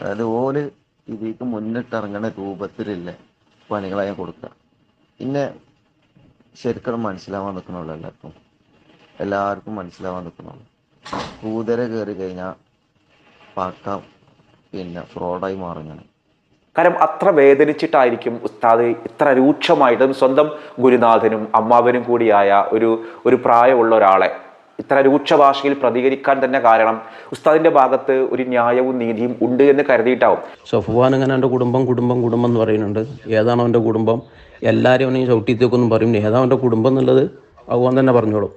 അതായത് ഓൽ ഇതിക്ക് മുന്നിട്ടിറങ്ങുന്ന രൂപത്തിലുള്ള പണികളായി കൊടുക്കുക. പിന്നെ ശരിക്കും മനസ്സിലാവാൻ നിൽക്കണുള്ളൂ എല്ലാവർക്കും. എല്ലാവർക്കും മനസ്സിലാവാൻ നിൽക്കണുള്ളൂ. കൂതര കയറി കഴിഞ്ഞാൽ പാക്ക പിന്നെ ഫ്രോഡായി മാറുകയാണ് കാരണം അത്ര വേദനിച്ചിട്ടായിരിക്കും ഉസ്താദ് ഇത്ര രൂക്ഷമായിട്ടും സ്വന്തം ഗുരുനാഥനും അമ്മാവനും കൂടിയായ ഒരു ഒരു പ്രായമുള്ള ഒരാളെ ഇത്ര രൂക്ഷ ഭാഷയിൽ പ്രതികരിക്കാൻ തന്നെ കാരണം ഉസ്താദിന്റെ ഭാഗത്ത് ഒരു ന്യായവും നീതിയും ഉണ്ട് എന്ന് കരുതിയിട്ടാവും. സഫുവാൻ ഇങ്ങനെ എന്റെ കുടുംബം കുടുംബം കുടുംബം എന്ന് പറയുന്നുണ്ട്. ഏതാണ് അവന്റെ കുടുംബം? എല്ലാവരും അവനെ ചവിട്ടിത്തേക്കൊന്നും പറയും. ഏതാ അവന്റെ കുടുംബം എന്നുള്ളത് അവൻ തന്നെ പറഞ്ഞോളും.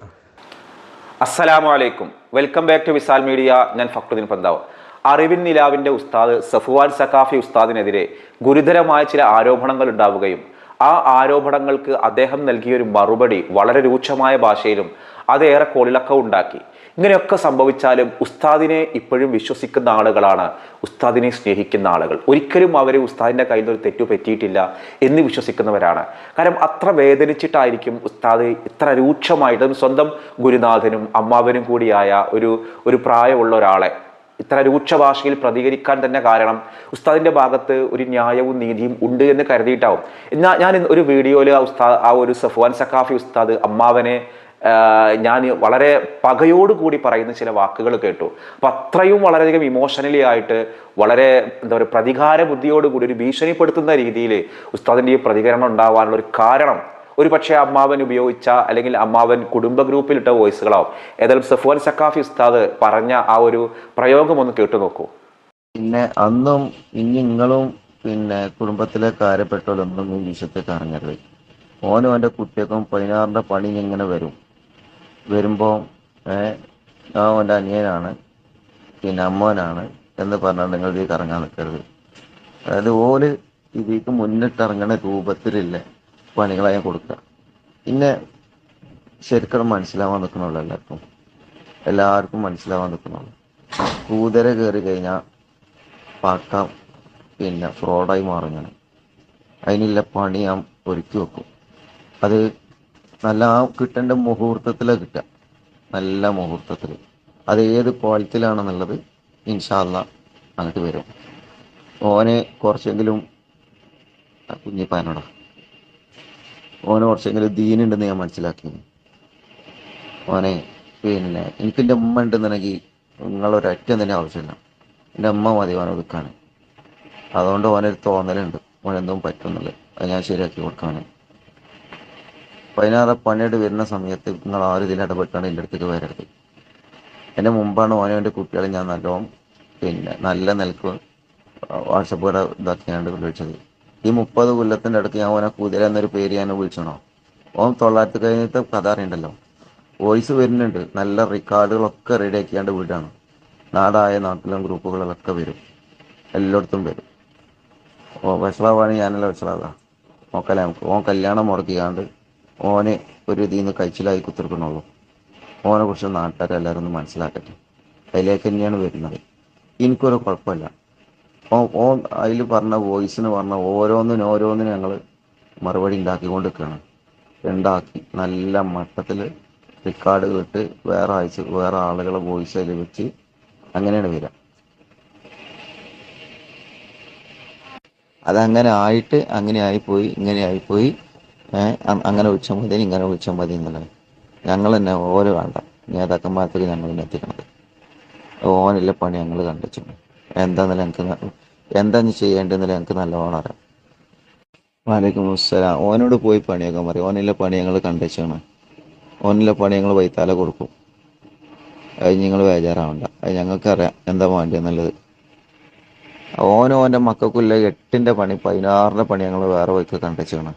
അസ്സലാമു അലൈക്കും welcome back to Visal media. ഞാൻ ഫക്രുദ്ദീൻ പന്താവ്. അറിവിൻ നിലാവിന്റെ ഉസ്താദ് സഫുവാൻ സഖാഫി ഉസ്താദിനെതിരെ ഗുരുതരമായ ചില ആരോപണങ്ങൾ ഉണ്ടാവുകയും ആ ആരോപണങ്ങൾക്ക് അദ്ദേഹം നൽകിയൊരു മറുപടി വളരെ രൂക്ഷമായ ഭാഷയിലും അതേറെ കോളിളക്കം ഉണ്ടാക്കി. ഇങ്ങനെയൊക്കെ സംഭവിച്ചാലും ഉസ്താദിനെ ഇപ്പോഴും വിശ്വസിക്കുന്ന ആളുകളാണ് ഉസ്താദിനെ സ്നേഹിക്കുന്ന ആളുകൾ. ഒരിക്കലും അവർ ഉസ്താദിന്റെ കയ്യിൽ നിന്ന് ഒരു തെറ്റു പറ്റിയിട്ടില്ല എന്ന് വിശ്വസിക്കുന്നവരാണ്. കാരണം അത്ര വേദനിച്ചിട്ടായിരിക്കും ഉസ്താദ് ഇത്ര രൂക്ഷമായിട്ടും സ്വന്തം ഗുരുനാഥനും അമ്മാവനും കൂടിയായ ഒരു ഒരു പ്രായമുള്ള ഒരാളെ ഇത്ര രൂക്ഷ ഭാഷയിൽ പ്രതികരിക്കാൻ തന്നെ കാരണം ഉസ്താദിന്റെ ഭാഗത്ത് ഒരു ന്യായവും നീതിയും ഉണ്ട് എന്ന് കരുതിയിട്ടാവും. എന്നാൽ ഞാൻ ഒരു വീഡിയോയിൽ ആ ഉസ്താദ് ആ ഒരു സഫ്വാൻ സക്കാഫി ഉസ്താദ് അമ്മാവനെ ഞാൻ വളരെ പകയോടുകൂടി പറയുന്ന ചില വാക്കുകൾ കേട്ടു. അപ്പം അത്രയും വളരെയധികം ഇമോഷണലി ആയിട്ട് വളരെ എന്താ പറയുക പ്രതികാര ബുദ്ധിയോടുകൂടി ഒരു ഭീഷണിപ്പെടുത്തുന്ന രീതിയിൽ ഉസ്താദിന്റെ ഈ പ്രതികരണം ഉണ്ടാവാനുള്ള ഒരു കാരണം ഒരു പക്ഷേ അമ്മാവൻ ഉപയോഗിച്ച അല്ലെങ്കിൽ അമ്മാവൻ കുടുംബ ഗ്രൂപ്പിലിട്ട വോയിസുകളാവും. ഏതായാലും സഫ്വാൻ സക്കാഫി ഉസ്താദ് പറഞ്ഞ ആ ഒരു പ്രയോഗം ഒന്ന് കേട്ടു നോക്കൂ. പിന്നെ അന്നും ഇനി നിങ്ങളും പിന്നെ കുടുംബത്തിലെ കാര്യപ്പെട്ടവരൊന്നും ഈ വിഷയത്തേക്ക് ഇറങ്ങരുത് ഓനും എന്റെ കുട്ടിയൊക്കെ പതിനാറിന്റെ പണി ഇങ്ങനെ വരും. വരുമ്പോൾ ആ ഓന്റെ അനിയനാണ് പിന്നെ അമ്മോനാണ് എന്ന് പറഞ്ഞാൽ നിങ്ങൾ ഇതിൽ കറങ്ങാൻ നിൽക്കരുത്. അതായത് ഓൽ ഇതിക്ക് മുന്നിട്ടിറങ്ങണ രൂപത്തിലുള്ള പണികളായി കൊടുക്കുക. പിന്നെ ശരിക്കും മനസ്സിലാവാൻ നിൽക്കണുള്ളൂ എല്ലാവർക്കും. എല്ലാവർക്കും മനസ്സിലാവാൻ നിൽക്കണുള്ളൂ. കൂതര കയറി കഴിഞ്ഞാൽ പാക്ക പിന്നെ ഫ്രോഡായി മാറുകയാണ് അതിനുള്ള പണി ഞാൻ ഒരുക്കി വെക്കും. അത് നല്ല ആ കിട്ടേണ്ട മുഹൂർത്തത്തിലാണ് കിട്ടുക. നല്ല മുഹൂർത്തത്തിൽ അത് ഏത് ക്വാളിറ്റിയിലാണെന്നുള്ളത് ഇൻഷാല്ല അങ്ങോട്ട് വരും. ഓനെ കുറച്ചെങ്കിലും കുഞ്ഞിപ്പാനോടാ. ഓന് കുറച്ചെങ്കിലും ദീനുണ്ടെന്ന് ഞാൻ മനസ്സിലാക്കി. ഓനെ പിന്നെ എനിക്ക് എന്റെ ഉമ്മ ഉണ്ടെന്നുണ്ടെങ്കിൽ നിങ്ങളൊരൊറ്റ തന്നെ ആവശ്യമില്ല. എന്റെ അമ്മ മതി ഓനെ ഒതുക്കാൻ അതുകൊണ്ട് ഓനൊരു തോന്നലുണ്ട്. ഓനെന്തും പറ്റുന്നില്ല അത് ഞാൻ ശരിയാക്കി കൊടുക്കാണ് പതിനാറ് പണിയായിട്ട് വരുന്ന സമയത്ത് നിങ്ങൾ ആരും ഇതിൽ ഇടപെട്ടാണ് എന്റെ അടുത്തേക്ക് വരരുത്. എന്റെ മുമ്പാണ് ഓനെ എന്റെ കുട്ടികളെ ഞാൻ നല്ലോണം പിന്നെ നല്ല നിലയ്ക്ക് വാട്സപ്പ് കൂടെ ഇതാക്കിയാണ്ട് വിളിച്ചത്. ഈ മുപ്പത് കൊല്ലത്തിന്റെ അടുത്ത് ഞാൻ ഓനെ കുതിര എന്നൊരു പേര് ഞാൻ വിളിച്ചണോ? ഓൻ തൊള്ളായിരത്തി കഴിഞ്ഞിട്ട് കഥ അറിയണ്ടല്ലോ. വോയിസ് വരുന്നുണ്ട്. നല്ല റെക്കോർഡുകളൊക്കെ റെഡി ആക്കിയാണ്ട് വീടാണ്. നാടായ നാട്ടിലും ഗ്രൂപ്പുകളിലൊക്കെ വരും. എല്ലായിടത്തും വരും. ഓ വഷളാവാണ് ഞാനല്ല വഷളാതാ നോക്കല്ലേ നമുക്ക് ഓൻ കല്യാണം മുടക്കിയാണ്ട് ഓനെ ഒരു ഇതിൽ നിന്ന് കഴിച്ചിലായി കുത്തിർക്കണുള്ളൂ ഓനെ കുറിച്ച് നാട്ടുകാരെല്ലാവരും ഒന്ന് മനസ്സിലാക്കട്ടെ. അതിലേക്ക് തന്നെയാണ് വരുന്നത്. എനിക്കൊരു കുഴപ്പമില്ല. ഓ അതിൽ പറഞ്ഞ വോയിസിന് പറഞ്ഞ ഓരോന്നിനും ഓരോന്നിനും ഞങ്ങൾ മറുപടി ഉണ്ടാക്കിക്കൊണ്ട് നിൽക്കുകയാണ് ഉണ്ടാക്കി നല്ല മട്ടത്തിൽ റെക്കോർഡ് കേട്ട് വേറെ അയച്ച് വേറെ ആളുകളെ വോയിസ് അതിൽ വെച്ച് അങ്ങനെയാണ് വരിക. അതങ്ങനെ ആയിട്ട് അങ്ങനെ ആയിപ്പോയി ഇങ്ങനെ ആയിപ്പോയി. അങ്ങനെ വിളിച്ചാൽ മതി ഇങ്ങനെ വിളിച്ചാൽ മതി എന്നുള്ളത്. ഞങ്ങൾ തന്നെ ഓരോ വേണ്ട നേതാക്കന്മാർക്ക് ഞങ്ങൾ തന്നെ എത്തിക്കണത്. ഓനല്ല പണി ഞങ്ങൾ കണ്ടിച്ചു എന്താന്നല്ല എനിക്ക് എന്താ നീ ചെയ്യേണ്ടതെന്നല്ല എനിക്ക് നല്ലോണം അറിയാം. വാലേക്കും അസ്സലാം ഓനോട് പോയി പണിയൊക്കെ പറയും ഓനിലെ പണി ഞങ്ങൾ കണ്ടുവെച്ചാണ് ഓനിലെ പണി ഞങ്ങൾ വൈത്താല കൊടുക്കും. അത് നിങ്ങൾ ബേജാറാവണ്ട. അത് ഞങ്ങൾക്കറിയാം എന്താ വേണ്ടത് ഓനും ഓന്റെ മക്കൾക്കുള്ള എട്ടിന്റെ പണി പതിനാറിന്റെ പണി ഞങ്ങൾ വേറെ വൈക്ക് കണ്ടുവെച്ചാണ്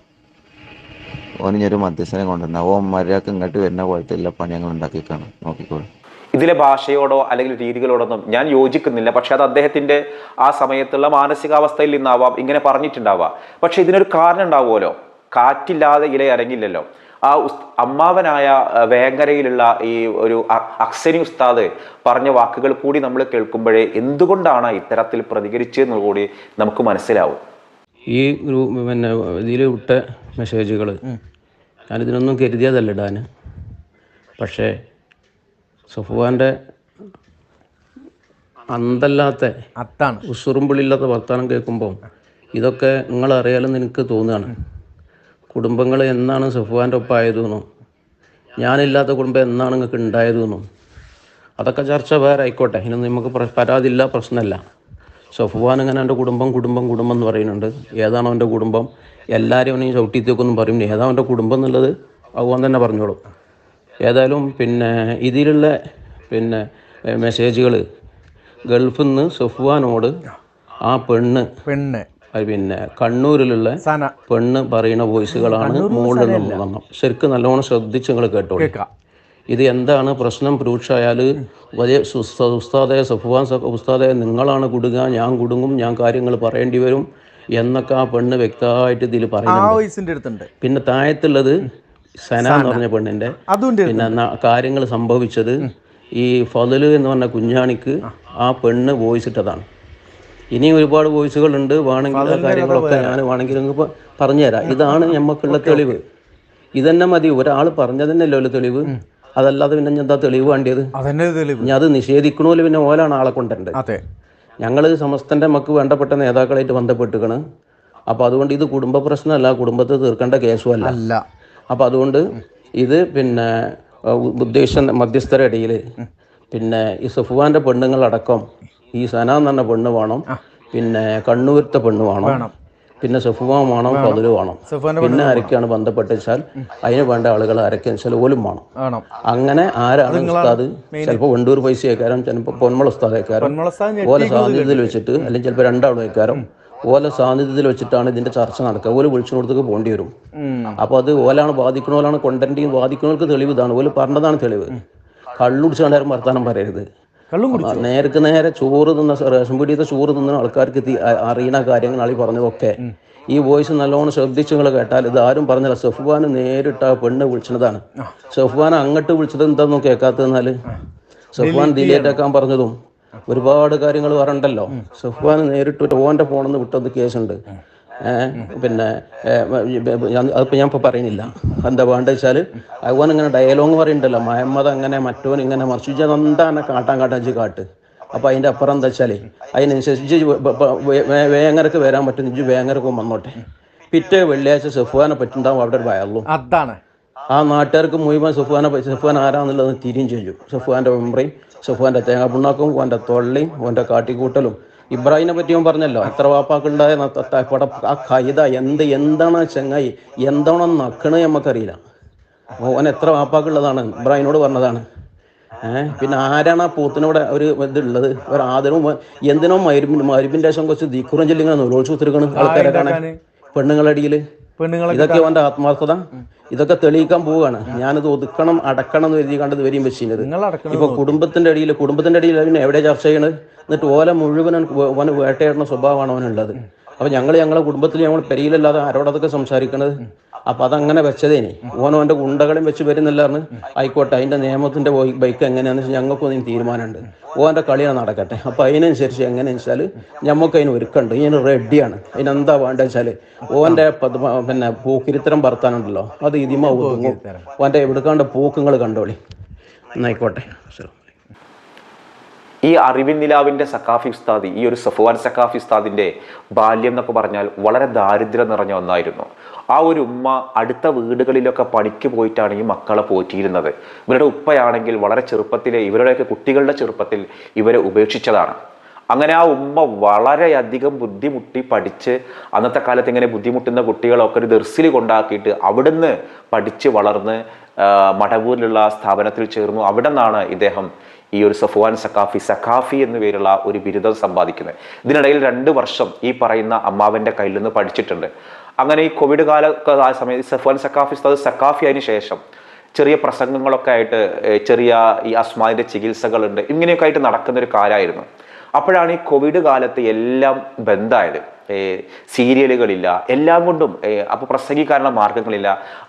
ഓന് ഇനി മധ്യസ്ഥനെ കൊണ്ടുവന്ന. ഓ മര്യാദയ്ക്ക് ഇങ്ങോട്ട് വരുന്ന പോലത്തെ എല്ലാ പണി ഞങ്ങൾ ഉണ്ടാക്കിക്കാണ്. നോക്കിക്കോളൂ. ഇതിലെ ഭാഷയോടോ അല്ലെങ്കിൽ രീതികളോടൊന്നും ഞാൻ യോജിക്കുന്നില്ല. പക്ഷെ അത് അദ്ദേഹത്തിന്റെ ആ സമയത്തുള്ള മാനസികാവസ്ഥയിൽ നിന്നാവാം ഇങ്ങനെ പറഞ്ഞിട്ടുണ്ടാവാം. പക്ഷെ ഇതിനൊരു കാരണം ഉണ്ടാവുമല്ലോ. കാറ്റില്ലാതെ ഇല ഇറങ്ങില്ലല്ലോ ആ ഉസ് അമ്മാവനായ വേങ്ങരയിലുള്ള ഈ ഒരു അക്സനി ഉസ്താദ് പറഞ്ഞ വാക്കുകൾ കൂടി നമ്മൾ കേൾക്കുമ്പോഴേ എന്തുകൊണ്ടാണ് ഇത്തരത്തിൽ പ്രതികരിച്ചതെന്ന് കൂടി നമുക്ക് മനസ്സിലാവും. ഈ ഗ്രൂപ്പ് പിന്നെ ഇതിൽ വിട്ട മെസ്സേജുകൾ ഞാനിതിനൊന്നും കരുതിയതല്ല ഇടാൻ പക്ഷേ സഫുവാന്റെ അന്തല്ലാത്ത അതാണ് ഉസുറുമ്പിളില്ലാത്ത വർത്തമാനം കേൾക്കുമ്പോൾ ഇതൊക്കെ നിങ്ങൾ അറിയാലെന്ന് എനിക്ക് തോന്നുകയാണ് കുടുംബങ്ങൾ എന്നാണ് സഫുവാന്റെ ഒപ്പം ആയതെന്നും ഞാനില്ലാത്ത കുടുംബം എന്നാണ് നിങ്ങൾക്ക് ഉണ്ടായതെന്നും അതൊക്കെ ചർച്ച വേറെ ആയിക്കോട്ടെ. ഇനി നമുക്ക് പ്ര- പരാതിയില്ല പ്രശ്നമല്ല സഫുവാൻ ഇങ്ങനെ എന്റെ കുടുംബം കുടുംബം കുടുംബം എന്ന് പറയുന്നുണ്ട്. ഏതാണ് അവന്റെ കുടുംബം? എല്ലാവരും അവനെയും ചവിട്ടിത്തേക്കൊന്നും പറയും. ഏതാ അവന്റെ കുടുംബം എന്നുള്ളത് അവൻ തന്നെ പറഞ്ഞോളും. ഏതായാലും പിന്നെ ഇതിലുള്ള പിന്നെ മെസ്സേജുകൾ ഗൾഫിൽ നിന്ന് സുഫ്വാനോട് ആ പെണ്ണ് പെണ്ണ്. പിന്നെ കണ്ണൂരിലുള്ള പെണ്ണ് പറയുന്ന വോയിസുകളാണ് മുകളിൽ നിന്ന് ശരിക്കും നല്ലോണം ശ്രദ്ധിച്ച് നിങ്ങൾ കേട്ടോളൂ. ഇത് എന്താണ് പ്രശ്നം? രൂക്ഷമായാൽ വലിയ ഉസ്താദയ ഉസ്താദെ ഉസ്താദയ നിങ്ങളാണ് കുടുങ്ങുക ഞാൻ കുടുങ്ങും ഞാൻ കാര്യങ്ങൾ പറയേണ്ടി വരും എന്നൊക്കെ ആ പെണ്ണ് വ്യക്തമായിട്ട് ഇതിൽ പറയുന്നുണ്ട്. അടുത്തുണ്ട്. പിന്നെ താഴത്തുള്ളത് സന എന്ന് പറഞ്ഞ പെണ്ണിന്റെ പിന്നെ കാര്യങ്ങൾ സംഭവിച്ചത് ഈ ഫതൽ എന്ന് പറഞ്ഞ കുഞ്ഞാണിക്ക് ആ. പെണ്ണ് വോയിസ് ഇട്ടതാണ്. ഇനിയും ഒരുപാട് വോയിസുകൾ ഉണ്ട്. വേണമെങ്കിൽ ആ കാര്യങ്ങളൊക്കെ ഞാൻ വേണമെങ്കിൽ നിങ്ങൾക്ക് പറഞ്ഞുതരാം. ഇതാണ് നമുക്കുള്ള തെളിവ്. ഇതന്നെ മതി. ഒരാൾ പറഞ്ഞതന്നെയല്ലോ തെളിവ്? അതല്ലാതെ പിന്നെ എന്താ തെളിവ് വേണ്ടിയത്? ഞാൻ ഇനി അത് നിഷേധിക്കണമല്ലോ പിന്നെ ഓലാണ് ആളെ കൊണ്ടുണ്ട് ഞങ്ങൾ സമസ്തന്റെ നമുക്ക് വേണ്ടപ്പെട്ട നേതാക്കളായിട്ട് ബന്ധപ്പെട്ടുകണ് അപ്പോൾ അതുകൊണ്ട് ഇത് കുടുംബ പ്രശ്നമല്ല. കുടുംബത്തെ തീർക്കേണ്ട കേസുമല്ല. അല്ല. അപ്പോൾ അതുകൊണ്ട് ഇത് പിന്നെ ഉദ്ദേശ മധ്യസ്ഥരുടെ ഇടയിൽ പിന്നെ ഈ സുഫുവാന്റെ പെണ്ണുങ്ങളടക്കം ഈ സന എന്ന് പറഞ്ഞ പെണ്ണ് വേണം. പിന്നെ കണ്ണൂരത്തെ പെണ്ണ് വേണം. പിന്നെ സഫുവാൻ വേണം പതിൽ വേണം. പിന്നെ ആരൊക്കെയാണ് ബന്ധപ്പെട്ട് വെച്ചാൽ അതിന് വേണ്ട ആളുകൾ ആരൊക്കെയാണെന്ന് വെച്ചാൽ ഓലും വേണം. അങ്ങനെ ആരാണ് ഉസ്താദ്? ചിലപ്പോൾ വണ്ടൂർ പൈസ അയക്കാരം ചിലപ്പോൾ പൊന്മള ഉസ്താദ് പൊന്മുളസ്ഥാൻ ഓല സാന്നിധ്യത്തിൽ വെച്ചിട്ട് അല്ലെങ്കിൽ ചിലപ്പോൾ രണ്ടാളും അയക്കാരം ഓല സാന്നിധ്യത്തിൽ വെച്ചിട്ടാണ് ഇതിന്റെ ചർച്ച നടക്കുക. ഓൽ വിളിച്ചിടത്തേക്ക് പോകേണ്ടി വരും. അപ്പൊ അത് ഓലാണ് ബാധിക്കണോലാണ് കൊണ്ടന്റിയും ബാധിക്കണവർക്ക് തെളിവ് ഇതാണ്. ഓൽ പറഞ്ഞതാണ് തെളിവ്. കള്ളുടിച്ചാണ് ആരും വർത്താനം പറയരുത്. നേരക്ക് നേർക്ക് നേരെ ചോറ് തിന്ന റേഷൻ പീടിയത്തെ ചോറ് തിന്ന ആൾക്കാർക്ക് അറിയണ കാര്യങ്ങൾ ആളി പറഞ്ഞതൊക്കെ. ഈ വോയിസ് നല്ലോണം ശ്രദ്ധിച്ച് നിങ്ങൾ കേട്ടാൽ ഇത് ആരും പറഞ്ഞില്ല. സഫ്വാൻ നേരിട്ട് ആ പെണ്ണ് വിളിച്ചതാണ്. സഫ്വാൻ അങ്ങോട്ട് വിളിച്ചത് എന്താണെന്നും കേൾക്കാത്തതെന്നാൽ സഫ്വാൻ ഡിലേറ്റ് ആക്കാൻ പറഞ്ഞതും ഒരുപാട് കാര്യങ്ങൾ പറഞ്ഞല്ലോ സുഹ്വാൻ നേരിട്ട് ഓന്റെ ഫോണിൽ വിട്ടത് കേസുണ്ട്. പിന്നെ അതിപ്പോൾ ഞാൻ ഇപ്പോൾ പറയുന്നില്ല. എന്താ വേണ്ടത് വെച്ചാൽ അവൻ ഇങ്ങനെ ഡയലോഗ് പറയുന്നുണ്ടല്ലോ മഹമ്മദ് അങ്ങനെ മറ്റോൻ ഇങ്ങനെ മറിച്ചു എന്താ എന്നെ കാട്ടാൻ വെച്ച് കാട്ട്. അപ്പൊ അതിന്റെ അപ്പുറം എന്താ വെച്ചാൽ അതിനനുസരിച്ച് വേങ്ങരക്ക് വരാൻ പറ്റും ഇജ്ജ് വേങ്ങരക്കും വന്നോട്ടെ പിറ്റേ വെള്ളിയാഴ്ച സഫുവാനെ പറ്റുണ്ടാവും അവിടെ ഒരു വയറുള്ളൂ അതാണ്. ആ നാട്ടുകാർക്ക് മുഴുവൻ സുഫാനെ പറ്റി ആരാന്നുള്ളത് തിരിയും ചെയ്യും. സുഫാന്റെ ഉമ്രയും സുഫാന്റെ തേങ്ങ പുണ്ണാക്കും ഓന്റെ തൊള്ളിയും ഓന്റെ കാട്ടിക്കൂട്ടലും. ഇബ്രാഹിമിനെ പറ്റി ഞാൻ പറഞ്ഞല്ലോ എത്ര വാപ്പാക്കുണ്ടായ ആ കൈത എന്ത് എന്താണ് ചെങ്ങായി എന്താണ് നക്കണ് നമുക്കറിയില്ല. ഓൻ എത്ര വാപ്പാക്കുള്ളതാണ് ഇബ്രാഹിമിനോട് പറഞ്ഞതാണ്. ഏഹ് പിന്നെ ആരാണ് ആ പൂത്തിനോട് ഒരു ഇതുള്ളത്? ഒരു ആദരവും എന്തിനോ മരുമിൻ മരുമിന്റെ ശേഷം കുറച്ച് ദീക്കുറം ചെല്ലിങ്ങനെ നൂലോത്സവം ചൂത്തിരിക്കണം ആൾക്കാരെ കാണാൻ? പെണ്ണുങ്ങളടിയിൽ പെണ്ണുങ്ങളെ ഇതൊക്കെ അവന്റെ ആത്മാർത്ഥത. ഇതൊക്കെ തെളിയിക്കാൻ പോവുകയാണ്. ഞാനിത് ഒതുക്കണം അടക്കണം എന്ന് എഴുതി കണ്ടത് വരെയും വെച്ചിരുന്നത് ഇപ്പൊ കുടുംബത്തിന്റെ അടിയിൽ കുടുംബത്തിന്റെ അടിയിൽ പിന്നെ എവിടെ ചർച്ച ചെയ്യണത്? എന്നിട്ട് ഓല മുഴുവൻ വേട്ടയാടുന്ന സ്വഭാവമാണ് അവനുള്ളത്. അപ്പൊ ഞങ്ങൾ ഞങ്ങളെ കുടുംബത്തിൽ ഞങ്ങൾ പെരിയിലല്ലാതെ ആരോടതൊക്കെ സംസാരിക്കണത്? അപ്പൊ അതങ്ങനെ വെച്ചതേനി. ഓനോ എന്റെ ഗുണ്ടകളും വെച്ച് വരുന്നില്ലാന്ന് ആയിക്കോട്ടെ അതിന്റെ നിയമത്തിന്റെ ബൈക്ക് എങ്ങനെയാന്ന് വെച്ചാൽ ഞങ്ങൾക്കും അതിന് തീരുമാനമുണ്ട്. ഓന്റെ കളിയാണ് നടക്കട്ടെ. അപ്പൊ അതിനനുസരിച്ച് എങ്ങനെയാന്ന് വെച്ചാൽ ഞമ്മക്ക് അതിന് ഒരുക്കുണ്ട് ഇതിന് റെഡിയാണ് അതിനെന്താ വേണ്ടത് വെച്ചാൽ ഓന്റെ പിന്നെ പോക്കിരിത്തരം ഭർത്താനുണ്ടല്ലോ അത് ഇതിമ ഒതുങ്ങും. ഓന്റെ എവിടുക്കാണ്ട് പോക്കുങ്ങൾ കണ്ടോളി. എന്നായിക്കോട്ടെ ശരി. ഈ അറിവിൻ നിലാവിന്റെ സക്കാഫി ഉസ്താദ് ഈ ഒരു സഫുവാൻ സക്കാഫി ഉസ്താദിന്റെ ബാല്യം എന്നൊക്കെ പറഞ്ഞാൽ വളരെ ദാരിദ്ര്യം നിറഞ്ഞ ഒന്നായിരുന്നു. ആ ഒരു ഉമ്മ അടുത്ത വീടുകളിലൊക്കെ പണിക്ക് പോയിട്ടാണ് ഈ മക്കളെ പോറ്റിയിരുന്നത്. ഇവരുടെ ഉപ്പയാണെങ്കിൽ വളരെ ചെറുപ്പത്തിലെ ഇവരുടെയൊക്കെ കുട്ടികളുടെ ചെറുപ്പത്തിൽ ഇവരെ ഉപേക്ഷിച്ചതാണ്. അങ്ങനെ ആ ഉമ്മ വളരെയധികം ബുദ്ധിമുട്ടി പഠിച്ച് അന്നത്തെ കാലത്ത് ഇങ്ങനെ ബുദ്ധിമുട്ടുന്ന കുട്ടികളൊക്കെ ഒരു ദർസിൽ കൊണ്ടാക്കിയിട്ട് അവിടുന്ന് പഠിച്ച് വളർന്ന് മടവൂരിലുള്ള സ്ഥാപനത്തിൽ ചേർന്നു. അവിടെ നിന്നാണ് ഇദ്ദേഹം ഈ ഒരു സഫ്വാൻ സക്കാഫി സക്കാഫി എന്ന പേരുള്ള ഒരു ബിരുദം സമ്പാദിക്കുന്നത്. ഇതിനിടയിൽ രണ്ട് വർഷം ഈ പറയുന്ന അമ്മാവന്റെ കയ്യിൽ നിന്ന് പഠിച്ചിട്ടുണ്ട്. അങ്ങനെ ഈ കോവിഡ് കാല സമയത്ത് സഫ്വാൻ സക്കാഫി ഉസ്താദ് സക്കാഫി അതിന് ശേഷം ചെറിയ പ്രസംഗങ്ങളൊക്കെ ആയിട്ട് ചെറിയ ഈ അസ്മാദിന്റെ ചികിത്സകളുണ്ട്. ഇങ്ങനെയൊക്കെ ആയിട്ട് നടക്കുന്ന ഒരു കാലമായിരുന്നു. അപ്പോഴാണ് ഈ കോവിഡ് കാലത്ത് എല്ലാം ബന്ധായത്. സീരിയലുകളില്ല എല്ലാം കൊണ്ടും അപ്പോൾ അപ്പൊ പ്രസംഗിക്കാനുള്ള മാർഗങ്ങളില്ല.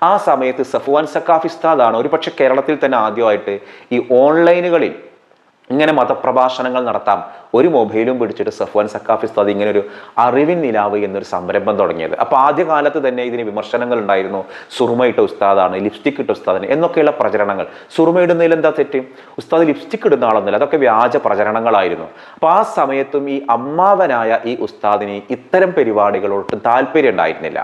ആ സമയത്ത് സഫ്വാൻ സഖാഫിസ്താദാണ് ഒരു പക്ഷെ കേരളത്തിൽ തന്നെ ആദ്യമായിട്ട് ഈ ഓൺലൈനുകളിൽ ഇങ്ങനെ മതപ്രഭാഷണങ്ങൾ നടത്താം. ഒരു മൊബൈലും പിടിച്ചിട്ട് സഫ്വാൻ സക്കാഫി അത് ഇങ്ങനെ ഒരു അറിവിൻ നിലാവ് എന്നൊരു സംരംഭം തുടങ്ങിയത്. അപ്പോൾ ആദ്യകാലത്ത് തന്നെ ഇതിന് വിമർശനങ്ങൾ ഉണ്ടായിരുന്നു. സുറുമ ഇട്ട ഉസ്താദാണ് ലിപ്സ്റ്റിക് ഇട്ട ഉസ്താദിന് എന്നൊക്കെയുള്ള പ്രചരണങ്ങൾ. സുറുമ ഇടുന്നതിൽ എന്താ തെറ്റ്? ഉസ്താദ് ലിപ്സ്റ്റിക് ഇടുന്ന ആളൊന്നുമില്ല. അതൊക്കെ വ്യാജ പ്രചരണങ്ങളായിരുന്നു. അപ്പോൾ ആ സമയത്തും ഈ അമ്മാവനായ ഈ ഉസ്താദിന് ഇത്തരം പരിപാടികളോട്ട് താല്പര്യം ഉണ്ടായിരുന്നില്ല.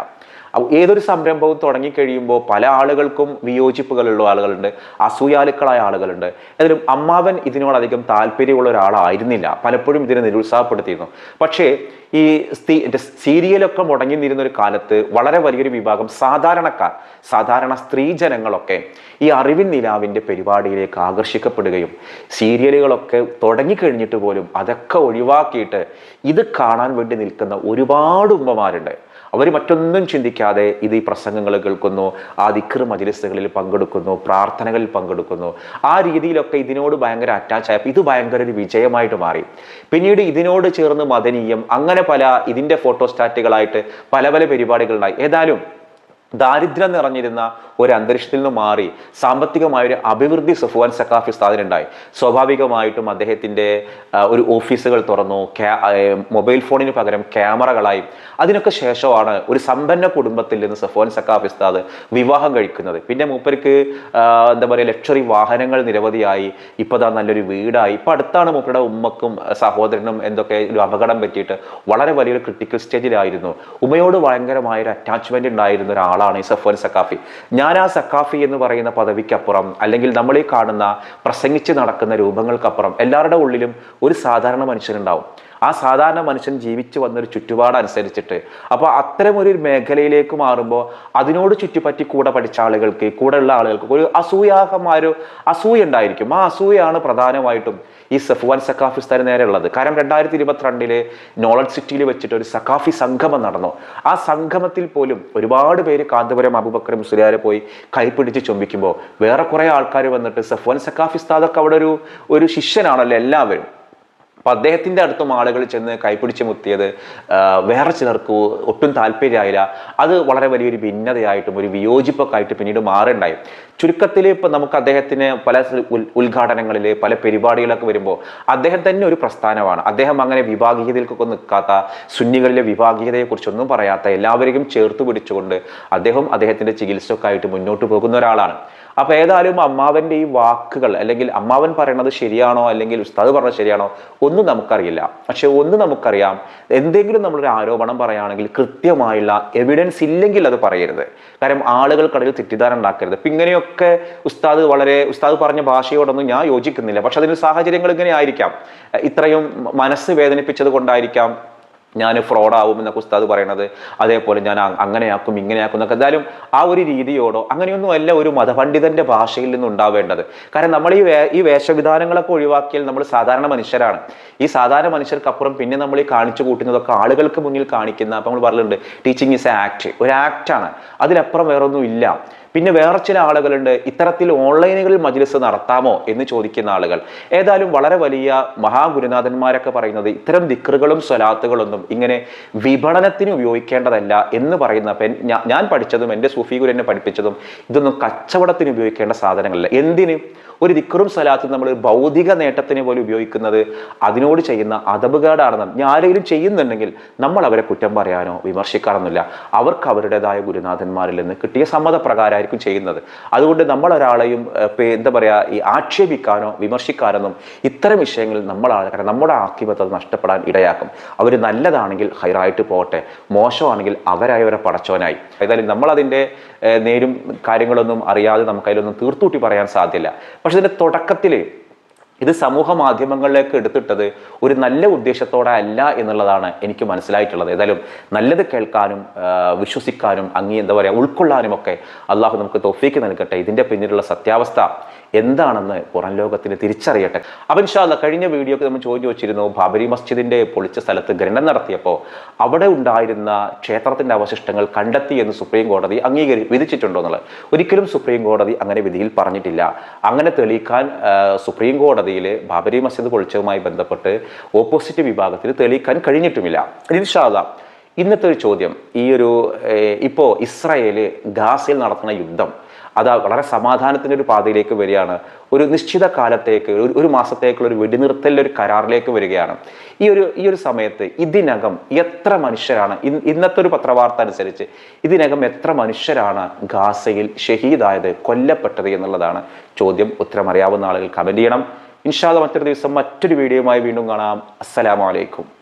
ഏതൊരു സംരംഭവും തുടങ്ങിക്കഴിയുമ്പോൾ പല ആളുകൾക്കും വിയോജിപ്പുകളുള്ള ആളുകളുണ്ട് അസൂയാലുക്കളായ ആളുകളുണ്ട്. എന്നാലും അമ്മാവൻ ഇതിനോടധികം താല്പര്യമുള്ള ഒരാളായിരുന്നില്ല. പലപ്പോഴും ഇതിനെ നിരുത്സാഹപ്പെടുത്തിയിരുന്നു. പക്ഷേ ഈ സ്ത്രീ സീരിയലൊക്കെ മുടങ്ങി നിന്നിരുന്ന ഒരു കാലത്ത് വളരെ വലിയൊരു വിഭാഗം സാധാരണക്കാർ സാധാരണ സ്ത്രീജനങ്ങളൊക്കെ ഈ അറിവിൻ നിലാവിന്റെ പരിപാടിയിലേക്ക് ആകർഷിക്കപ്പെടുകയും സീരിയലുകളൊക്കെ തുടങ്ങിക്കഴിഞ്ഞിട്ട് പോലും അതൊക്കെ ഒഴിവാക്കിയിട്ട് ഇത് കാണാൻ വേണ്ടി നിൽക്കുന്ന ഒരുപാട് ഉമ്മമാരുണ്ട്. അവർ മറ്റൊന്നും ചിന്തിക്കാതെ ഇത് ഈ പ്രസംഗങ്ങൾ കേൾക്കുന്നു ആ ദിക്കർ മജിലിസുകളിൽ പങ്കെടുക്കുന്നു പ്രാർത്ഥനകളിൽ പങ്കെടുക്കുന്നു. ആ രീതിയിലൊക്കെ ഇതിനോട് ഭയങ്കര അറ്റാച്ച് ആയപ്പോൾ ഇത് ഭയങ്കര ഒരു വിജയമായിട്ട് മാറി. പിന്നീട് ഇതിനോട് ചേർന്ന് മദനീയം അങ്ങനെ പല ഇതിന്റെ ഫോട്ടോസ്റ്റാറ്റുകളായിട്ട് പല പല പരിപാടികളുണ്ടായി. ഏതായാലും ദാരിദ്ര്യം നിറഞ്ഞിരുന്ന ഒരു അന്തരീക്ഷത്തിൽ നിന്ന് മാറി സാമ്പത്തികമായ ഒരു അഭിവൃദ്ധി സഫുവാൻ സക്കാഫി സ്ഥാപനമുണ്ടായി സ്വാഭാവികമായിട്ടും അദ്ദേഹത്തിന്റെ ഒരു ഓഫീസുകൾ തുറന്നു മൊബൈൽ ഫോണിന് പകരം ക്യാമറകളായി. അതിനൊക്കെ ശേഷമാണ് ഒരു സമ്പന്ന കുടുംബത്തിൽ നിന്ന് സഫുവാൻ സക്കാഫി ഉസ്താദ് വിവാഹം കഴിക്കുന്നത്. പിന്നെ മൂപ്പർക്ക് എന്താ പറയുക ലക്ഷറി വാഹനങ്ങൾ നിരവധിയായി. ഇപ്പോൾ ദാ നല്ലൊരു വീടായി. ഇപ്പം അടുത്താണ് മൂപ്പരുടെ ഉമ്മക്കും സഹോദരനും എന്തൊക്കെ ഒരു അപകടം പറ്റിയിട്ട് വളരെ വലിയൊരു ക്രിട്ടിക്കൽ സ്റ്റേജിലായിരുന്നു ഉമ്മയോട് ഭയങ്കരമായ ഒരു അറ്റാച്ച്മെന്റ് ഉണ്ടായിരുന്ന ഒരാളാണ് ഈ സഫ്വാൻ സക്കാഫി ഞാൻ ആ സക്കാഫി എന്ന് പറയുന്ന പദവിക്കപ്പുറം അല്ലെങ്കിൽ നമ്മൾ ഈ കാണുന്ന പ്രസംഗിച്ച് നടക്കുന്ന രൂപങ്ങൾക്കപ്പുറം എല്ലാവരുടെ ഉള്ളിലും ഒരു സാധാരണ മനുഷ്യനുണ്ടാവും ആ സാധാരണ മനുഷ്യൻ ജീവിച്ചു വന്നൊരു ചുറ്റുപാട് അനുസരിച്ചിട്ട്. അപ്പോൾ അത്തരമൊരു മേഖലയിലേക്ക് മാറുമ്പോൾ അതിനോട് ചുറ്റിപ്പറ്റി കൂടെ പഠിച്ച ആളുകൾക്ക് കൂടെ ഉള്ള ആളുകൾക്ക് ഒരു അസൂയാഹമായൊരു അസൂയ ഉണ്ടായിരിക്കും. ആ അസൂയാണ് പ്രധാനമായിട്ടും ഈ സഫ്വാൻ സക്കാഫി സ്ഥാനം നേരെ ഉള്ളത്. കാരണം രണ്ടായിരത്തി ഇരുപത്തിരണ്ടിൽ നോളജ് സിറ്റിയിൽ വെച്ചിട്ട് ഒരു സക്കാഫി സംഗമം നടന്നു. ആ സംഗമത്തിൽ പോലും ഒരുപാട് പേര് കാന്തപുരം അബുബക്കർ മുസ്ലിയാരെ പോയി കൈപ്പിടിച്ച് ചുംബിക്കുമ്പോൾ വേറെ കുറേ ആൾക്കാർ വന്നിട്ട് സഫ്വാൻ സക്കാഫി സ്ഥാദൊക്കെ അവിടെ ഒരു ഒരു ശിഷ്യനാണല്ലോ എല്ലാവരും. അപ്പൊ അദ്ദേഹത്തിന്റെ അടുത്തും ആളുകൾ ചെന്ന് കൈപിടിച്ച് മുത്തിയത് വേറെ ചിലർക്ക് ഒട്ടും താല്പര്യമായില്ല. അത് വളരെ വലിയൊരു ഭിന്നതയായിട്ടും ഒരു വിയോജിപ്പൊക്കെ പിന്നീട് മാറുണ്ടായി ചുരുക്കത്തിൽ ഇപ്പൊ നമുക്ക് അദ്ദേഹത്തിന് പല ഉദ്ഘാടനങ്ങളിൽ പല പരിപാടികളൊക്കെ വരുമ്പോൾ അദ്ദേഹം തന്നെ ഒരു പ്രസ്ഥാനമാണ്. അദ്ദേഹം അങ്ങനെ വിഭാഗീയതയിലേക്കൊക്കെ നിൽക്കാത്ത സുന്നികളിലെ വിഭാഗീയതയെക്കുറിച്ചൊന്നും പറയാത്ത എല്ലാവരെയും ചേർത്ത് പിടിച്ചുകൊണ്ട് അദ്ദേഹം അദ്ദേഹത്തിന്റെ ചികിത്സയൊക്കെ ആയിട്ട് മുന്നോട്ട് പോകുന്ന ഒരാളാണ്. അപ്പൊ ഏതായാലും അമ്മാവന്റെ ഈ വാക്കുകൾ അല്ലെങ്കിൽ അമ്മാവൻ പറയണത് ശരിയാണോ അല്ലെങ്കിൽ ഉസ്താദ് പറഞ്ഞത് ശരിയാണോ ഒന്നും നമുക്കറിയില്ല. പക്ഷെ ഒന്ന് നമുക്കറിയാം എന്തെങ്കിലും നമ്മളൊരു ആരോപണം പറയുകയാണെങ്കിൽ കൃത്യമായുള്ള എവിഡൻസ് ഇല്ലെങ്കിൽ അത് പറയരുത്. കാരണം ആളുകൾക്കിടയിൽ തെറ്റിദ്ധാരണ ഉണ്ടാക്കരുത്. ഇപ്പൊ ഇങ്ങനെയൊക്കെ ഉസ്താദ് വളരെ ഉസ്താദ് പറഞ്ഞ ഭാഷയോടൊന്നും ഞാൻ യോജിക്കുന്നില്ല. പക്ഷെ അതിന് സാഹചര്യങ്ങൾ ഇങ്ങനെ ആയിരിക്കാം. ഇത്രയും മനസ്സ് വേദനിപ്പിച്ചത് കൊണ്ടായിരിക്കാം. ഞാൻ ഫ്രോഡാവും എന്നൊക്കെ ഉസ്താദ് പറയണത്. അതേപോലെ ഞാൻ അങ്ങനെയാക്കും ഇങ്ങനെയാക്കും എന്നൊക്കെ. എന്തായാലും ആ ഒരു രീതിയോടോ അങ്ങനെയൊന്നും അല്ല ഒരു മതപണ്ഡിതന്റെ ഭാഷയിൽ നിന്ന് ഉണ്ടാവേണ്ടത്. കാരണം നമ്മൾ ഈ ഈ വേഷവിധാനങ്ങളൊക്കെ ഒഴിവാക്കിയാൽ നമ്മൾ സാധാരണ മനുഷ്യരാണ്. ഈ സാധാരണ മനുഷ്യർക്കപ്പുറം പിന്നെ നമ്മൾ ഈ കാണിച്ചു കൂട്ടുന്നതൊക്കെ ആളുകൾക്ക് മുന്നിൽ കാണിക്കുന്ന അപ്പം നമ്മൾ പറഞ്ഞിട്ടുണ്ട് ടീച്ചിങ് ഇസ് ആക്ട് ഒരു ആക്റ്റാണ് അതിലപ്പുറം വേറൊന്നും ഇല്ല പിന്നെ വേറെ ചില ആളുകളുണ്ട് ഇത്തരത്തിൽ ഓൺലൈനുകളിൽ മജ്ലിസ് നടത്താമോ എന്ന് ചോദിക്കുന്ന ആളുകൾ. ഏതായാലും വളരെ വലിയ മഹാഗുരുനാഥന്മാരൊക്കെ പറയുന്നത് ഇത്തരം ദിക്റുകളും സ്വലാത്തുകളൊന്നും ഇങ്ങനെ വിപണനത്തിന് ഉപയോഗിക്കേണ്ടതല്ല എന്ന് പറയുന്ന ഞാൻ പഠിച്ചതും എന്റെ സൂഫി ഗുരു എന്നെ പഠിപ്പിച്ചതും ഇതൊന്നും കച്ചവടത്തിന് ഉപയോഗിക്കേണ്ട സാധനങ്ങളല്ല. എന്തിന്? ഒരു ദിക്കറും സ്വലാത്തും നമ്മൾ ഭൗതിക നേട്ടത്തിന് പോലെ ഉപയോഗിക്കുന്നത് അതിനോട് ചെയ്യുന്ന അതപകേടാണെന്ന് ഞാൻ ആരെങ്കിലും ചെയ്യുന്നുണ്ടെങ്കിൽ നമ്മൾ അവരെ കുറ്റം പറയാനോ വിമർശിക്കാറൊന്നുമില്ല. അവർക്ക് അവരുടേതായ ഗുരുനാഥന്മാരിൽ നിന്ന് കിട്ടിയ സമ്മതപ്രകാരമായിരിക്കും ചെയ്യുന്നത്. അതുകൊണ്ട് നമ്മൾ ഒരാളെയും എന്താ പറയുക ഈ ആക്ഷേപിക്കാനോ വിമർശിക്കാനൊന്നും ഇത്തരം വിഷയങ്ങളിൽ നമ്മൾ കാരണം നമ്മുടെ ആക്കിപത്ത് അത് നഷ്ടപ്പെടാൻ ഇടയാക്കും. അവർ നല്ലതാണെങ്കിൽ ഹൈറായിട്ട് പോകട്ടെ. മോശമാണെങ്കിൽ അവരായി അവരായവരെ പടച്ചോനായി. ഏതായാലും നമ്മളതിന്റെ നേരും കാര്യങ്ങളൊന്നും അറിയാതെ നമുക്ക് അതിലൊന്നും തീർത്തൂട്ടി പറയാൻ സാധ്യല്ല. പക്ഷെ ഇതിന്റെ തുടക്കത്തിൽ ഇത് സമൂഹ മാധ്യമങ്ങളിലേക്ക് എടുത്തിട്ടത് ഒരു നല്ല ഉദ്ദേശത്തോടെ അല്ല എന്നുള്ളതാണ് എനിക്ക് മനസ്സിലായിട്ടുള്ളത്. ഏതായാലും നല്ലത് കേൾക്കാനും വിശ്വസിക്കാനും അങ്ങി എന്താ പറയുക ഉൾക്കൊള്ളാനും ഒക്കെ അള്ളാഹു നമുക്ക് തൊഫീക്ക് നൽകട്ടെ. ഇതിന്റെ പിന്നിലുള്ള സത്യാവസ്ഥ എന്താണെന്ന് പുറം ലോകത്തിന് തിരിച്ചറിയട്ടെ. അപ്പം ഇൻഷാല്ല കഴിഞ്ഞ വീഡിയോക്ക് നമ്മൾ ചോദിച്ചു വെച്ചിരുന്നു ബാബരി മസ്ജിദിന്റെ പൊളിച്ച സ്ഥലത്ത് ഖനനം നടത്തിയപ്പോൾ അവിടെ ഉണ്ടായിരുന്ന ക്ഷേത്രത്തിന്റെ അവശിഷ്ടങ്ങൾ കണ്ടെത്തി എന്ന് സുപ്രീം കോടതി അംഗീകരി വിധിച്ചിട്ടുണ്ടോ എന്നുള്ളത്? ഒരിക്കലും സുപ്രീം കോടതി അങ്ങനെ വിധിയിൽ പറഞ്ഞിട്ടില്ല. അങ്ങനെ തെളിയിക്കാൻ സുപ്രീം കോടതിയിൽ ബാബരി മസ്ജിദ് പൊളിച്ചതുമായി ബന്ധപ്പെട്ട് ഓപ്പോസിറ്റ് വിഭാഗത്തിൽ തെളിയിക്കാൻ കഴിഞ്ഞിട്ടുമില്ല. ഇൻഷാല്ല ഇന്നത്തെ ഒരു ചോദ്യം. ഈ ഒരു ഇപ്പോൾ ഇപ്പോ ഇസ്രായേൽ ഗാസയിൽ നടത്തുന്ന യുദ്ധം അത് വളരെ സമാധാനത്തിന്റെ ഒരു പാതയിലേക്ക് വരികയാണ്. ഒരു നിശ്ചിത കാലത്തേക്ക് ഒരു ഒരു മാസത്തേക്കുള്ള ഒരു വെടിനിർത്തലിന്റെ ഒരു കരാറിലേക്ക് വരികയാണ്. ഈ ഒരു ഈ ഒരു സമയത്ത് ഇതിനകം എത്ര മനുഷ്യരാണ് ഇന്നത്തെ ഒരു പത്രവാർത്ത അനുസരിച്ച് ഇതിനകം എത്ര മനുഷ്യരാണ് ഗാസയിൽ ഷഹീദായത് കൊല്ലപ്പെട്ടത് എന്നുള്ളതാണ് ചോദ്യം. ഉത്തരം അറിയാവുന്ന ആളുകൾ കമന്റ് ചെയ്യണം. ഇൻഷാദ് മറ്റൊരു ദിവസം മറ്റൊരു വീഡിയോയുമായി വീണ്ടും കാണാം. അസ്സലാമു അലൈക്കും.